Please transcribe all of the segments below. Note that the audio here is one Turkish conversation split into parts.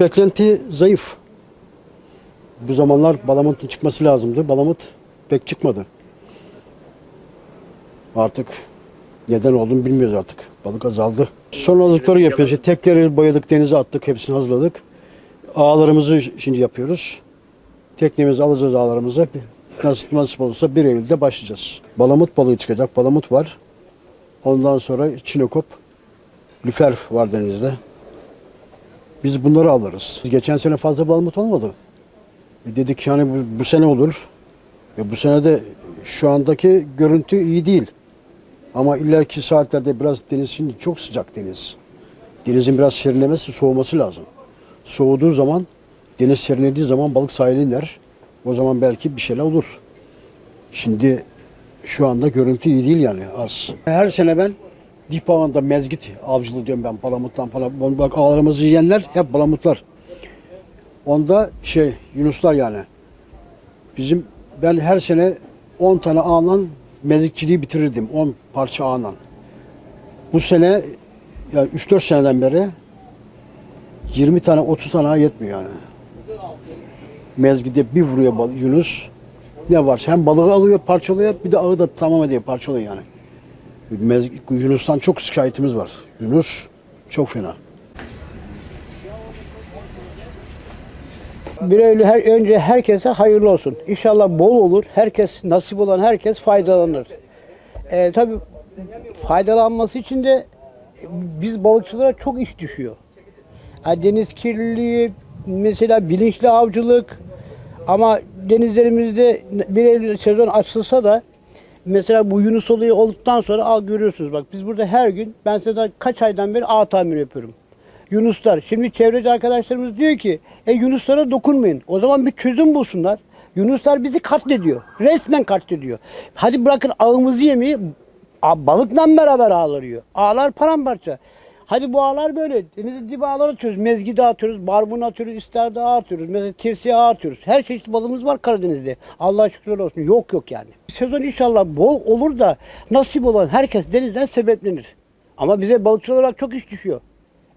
Beklenti zayıf. Bu zamanlar Balamut'un çıkması lazımdı. Balamut pek çıkmadı. Artık neden olduğunu bilmiyoruz artık. Balık azaldı. Son hazırlıkları yapıyoruz. İşte Tekleri boyadık, denize attık, hepsini hazırladık. Ağlarımızı şimdi yapıyoruz. Teknemizi alacağız ağlarımıza. Nasip, nasip olursa 1 Eylül'de başlayacağız. Balamut balığı çıkacak. Balamut var. Ondan sonra çinekop, lüfer var denizde. Biz bunları alırız. Geçen sene fazla balamut olmadı. E Dedik yani bu, bu sene olur. E bu sene de şu andaki görüntü iyi değil. Ama ileriki saatlerde biraz deniz şimdi çok sıcak deniz. Denizin biraz serinlemesi, soğuması lazım. Soğuduğu zaman, deniz serinlediği zaman balık sahile iner. O zaman belki bir şeyler olur. Şimdi şu anda görüntü iyi değil yani az. Her sene ben dip ağında mezgit avcılığı diyorum ben palamuttan falan. Bak ağlarımızı yiyenler hep palamutlar. Onda şey yunuslar yani. Bizim ben her sene 10 tane ağla mezikçiliği bitirirdim. 10 parça ağla. Bu sene yani 3-4 seneden beri 20 tane 30 tane yetmiyor yani. Mezgide bir vuruyor Yunus. Ne varsa hem balığı alıyor parçalıyor bir de ağı da tamam ediyor parçalıyor yani. Yunus'tan çok şikayetimiz var. Yunus çok fena. Bir Eylül her, önce herkese hayırlı olsun. İnşallah bol olur. Herkes, nasip olan herkes faydalanır. Ee, tabii faydalanması için de biz balıkçılara çok iş düşüyor. Yani deniz kirliliği, mesela bilinçli avcılık ama denizlerimizde bir Eylül sezon açılsa da mesela bu Yunus olayı olduktan sonra al görüyorsunuz bak biz burada her gün ben size kaç aydan beri ağ tamiri yapıyorum. Yunuslar. Şimdi çevreci arkadaşlarımız diyor ki e Yunuslara dokunmayın. O zaman bir çözüm bulsunlar. Yunuslar bizi katlediyor. Resmen katlediyor. Hadi bırakın ağımızı yemeyi balıkla beraber ağlar yiyor. Ağlar paramparça. Hadi bu ağlar böyle. Denizde dip ağlar atıyoruz. Mezgide atıyoruz. Barbun atıyoruz. İsterde ağ atıyoruz. Mesela tirsiye ağ atıyoruz. Her çeşit balığımız var Karadeniz'de. Allah şükürler olsun. Yok yok yani. Sezon inşallah bol olur da nasip olan herkes denizden sebeplenir. Ama bize balıkçı olarak çok iş düşüyor.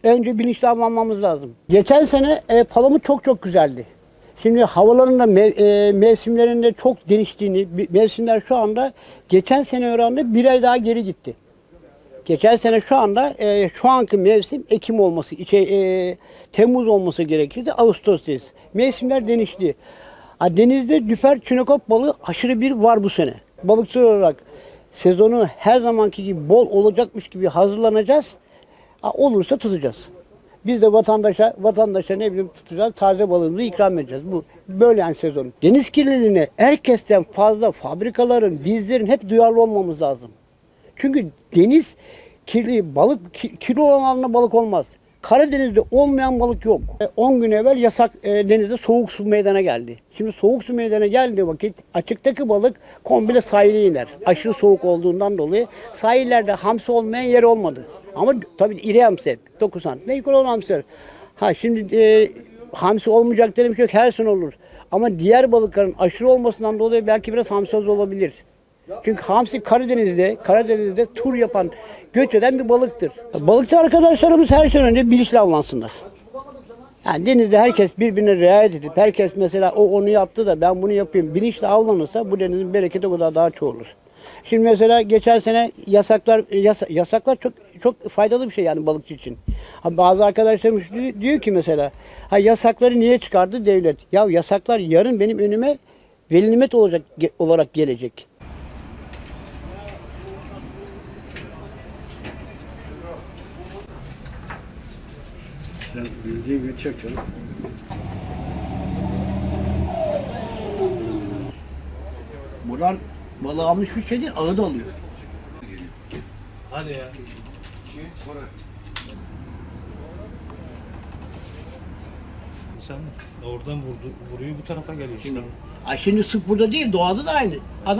Önce bilinçli avlanmamız lazım. Geçen sene e, palamut çok çok güzeldi. Şimdi havaların da mev- e, mevsimlerinde çok değiştiğini, mevsimler şu anda geçen sene oranında bir ay daha geri gitti. Geçen sene şu anda e, şu anki mevsim Ekim olması, şey, e, Temmuz olması gerekirdi. Ağustos'tayız. Mevsimler değişti. Ha, denizde düfer çinekop balığı aşırı bir var bu sene. Balıkçı olarak sezonu her zamanki gibi bol olacakmış gibi hazırlanacağız. Ha, olursa tutacağız. Biz de vatandaşa vatandaşa ne bileyim tutacağız. Taze balığımızı ikram edeceğiz. Bu böyle yani sezon. Deniz kirliliğine herkesten fazla fabrikaların, bizlerin hep duyarlı olmamız lazım. Çünkü deniz kirli, balık ki- kirli olan alana balık olmaz. Karadeniz'de olmayan balık yok. E, 10 gün evvel yasak e, denizde soğuk su meydana geldi. Şimdi soğuk su meydana geldiği vakit açıktaki balık komple sahile iner. Aşırı soğuk olduğundan dolayı sahillerde hamsi olmayan yer olmadı. Ama tabii iri hamsi hep. 9 santim yukarı olan hamsi. Ha şimdi e, hamsi olmayacak dedim yok her sene olur. Ama diğer balıkların aşırı olmasından dolayı belki biraz hamsi olabilir. Çünkü hamsi Karadeniz'de, Karadeniz'de tur yapan, göç eden bir balıktır. Balıkçı arkadaşlarımız her şeyden önce bilinçli avlansınlar. Yani denizde herkes birbirine riayet edip, herkes mesela o onu yaptı da ben bunu yapayım. Bilinçli avlanırsa bu denizin bereketi o kadar daha çoğalır. Şimdi mesela geçen sene yasaklar yasa- yasaklar çok çok faydalı bir şey yani balıkçı için. Ha, bazı arkadaşlarımız diyor, ki mesela ha yasakları niye çıkardı devlet? Ya yasaklar yarın benim önüme veli olacak olarak gelecek. Sen bildiğin gibi çek canım. Buran balığı almış bir şey değil, ağı da alıyor. Hadi ya. Sen oradan vurdu, vuruyor bu tarafa geliyor işte. Ay şimdi sık burada değil, doğada da aynı. Adam